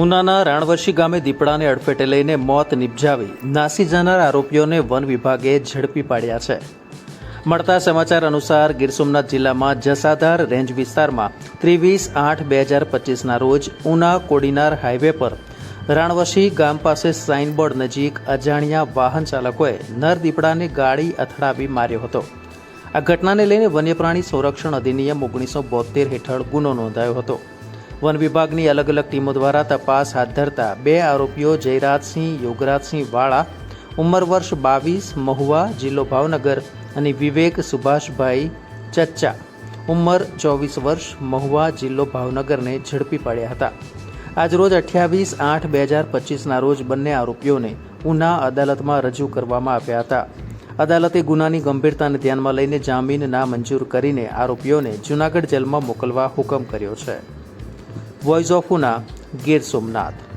ઉનાના રાણવર્ષી ગામે દીપડાને અડફેટે લઈને મોત નિપજાવી નાસી જનાર આરોપીઓને વન વિભાગે ઝડપી પાડ્યા છે. મળતા સમાચાર અનુસાર ગીર સોમનાથ જિલ્લામાં જસાધાર રેન્જ વિસ્તારમાં ત્રેવીસ આઠ બે હજાર પચીસના રોજ ઉના કોડીનાર હાઈવે પર રાણવશી ગામ પાસે સાઇનબોર્ડ નજીક અજાણ્યા વાહન ચાલકોએ નર દીપડાને ગાડી અથડાવી માર્યો હતો. આ ઘટનાને લઈને વન્યપ્રાણી સંરક્ષણ અધિનિયમ ઓગણીસો બોતેર હેઠળ ગુનો નોંધાયો હતો. વન વિભાગની અલગ અલગ ટીમો દ્વારા તપાસ હાથ ધરતા બે આરોપીઓ જયરાજસિંહ, યોગરાજસિંહ વાળા, ઉંમર વર્ષ બાવીસ, મહુવા, જિલ્લો ભાવનગર અને વિવેક સુભાષભાઈ ચચ્ચા, ઉંમર ચોવીસ વર્ષ, મહુવા, જિલ્લો ભાવનગરને ઝડપી પાડ્યા હતા. આજરોજ અઠ્યાવીસ આઠ બે હજાર પચીસના રોજ બંને આરોપીઓને ઉના અદાલતમાં રજૂ કરવામાં આવ્યા હતા. અદાલતે ગુનાની ગંભીરતાને ધ્યાનમાં લઈને જામીન ના મંજૂર કરીને આરોપીઓને જૂનાગઢ જેલમાં મોકલવા હુકમ કર્યો છે. Voice of Una Gir Somnath